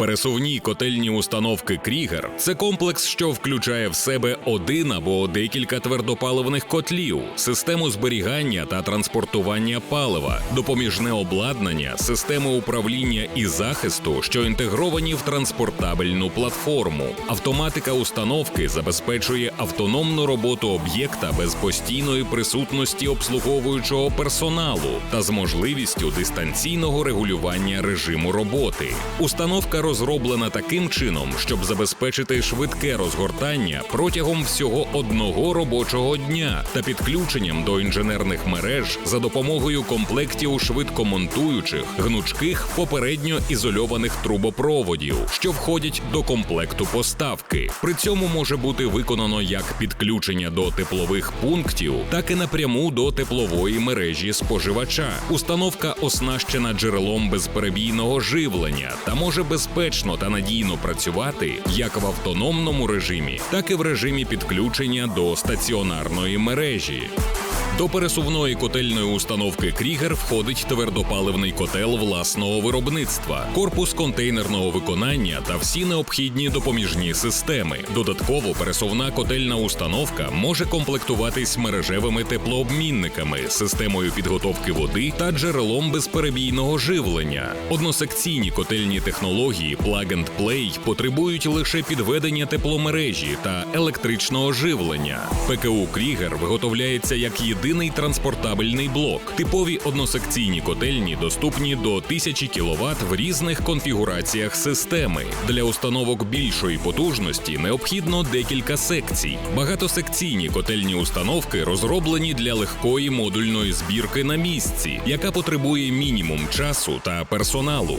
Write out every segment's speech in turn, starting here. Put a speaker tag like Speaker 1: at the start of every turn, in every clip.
Speaker 1: Пересувні котельні установки Крігер це комплекс, що включає в себе один або декілька твердопаливних котлів, систему зберігання та транспортування палива, допоміжне обладнання, системи управління і захисту, що інтегровані в транспортабельну платформу. Автоматика установки забезпечує автономну роботу об'єкта без постійної присутності обслуговуючого персоналу та з можливістю дистанційного регулювання режиму роботи. Установка розроблена таким чином, щоб забезпечити швидке розгортання протягом всього одного робочого дня та підключенням до інженерних мереж за допомогою комплектів швидкомонтуючих, гнучких попередньо ізольованих трубопроводів, що входять до комплекту поставки. При цьому може бути виконано як підключення до теплових пунктів, так і напряму до теплової мережі споживача. Установка оснащена джерелом безперебійного живлення та може безпечно та надійно працювати як в автономному режимі, так і в режимі підключення до стаціонарної мережі. До пересувної котельної установки Крігер входить твердопаливний котел власного виробництва, корпус контейнерного виконання та всі необхідні допоміжні системи. Додатково пересувна котельна установка може комплектуватись мережевими теплообмінниками, системою підготовки води та джерелом безперебійного живлення. Односекційні котельні технології Plug and Play потребують лише підведення тепломережі та електричного живлення. ПКУ Крігер виготовляється як єдиний транспортабельний блок. Типові односекційні котельні доступні до 1000 кВт в різних конфігураціях системи. Для установок більшої потужності необхідно декілька секцій. Багатосекційні котельні установки розроблені для легкої модульної збірки на місці, яка потребує мінімум часу та персоналу.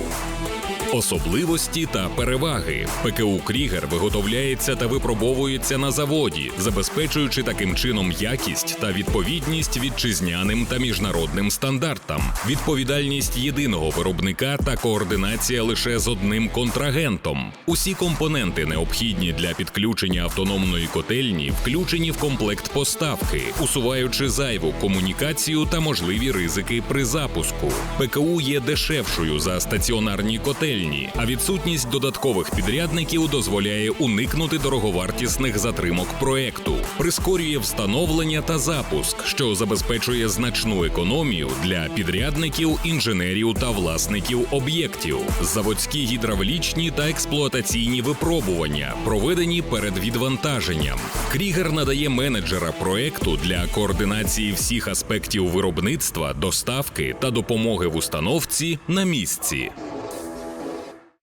Speaker 1: Особливості та переваги ПКУ Крігер виготовляється та випробовується на заводі, забезпечуючи таким чином якість та відповідність вітчизняним та міжнародним стандартам, відповідальність єдиного виробника та координація лише з одним контрагентом. Усі компоненти, необхідні для підключення автономної котельні, включені в комплект поставки, усуваючи зайву комунікацію та можливі ризики при запуску. ПКУ є дешевшою за стаціонарні котельні, а відсутність додаткових підрядників дозволяє уникнути дороговартісних затримок проекту, прискорює встановлення та запуск, що забезпечує значну економію для підрядників, інженерів та власників об'єктів, заводські гідравлічні та експлуатаційні випробування, проведені перед відвантаженням. Крігер надає менеджера проекту для координації всіх аспектів виробництва, доставки та допомоги в установці на місці.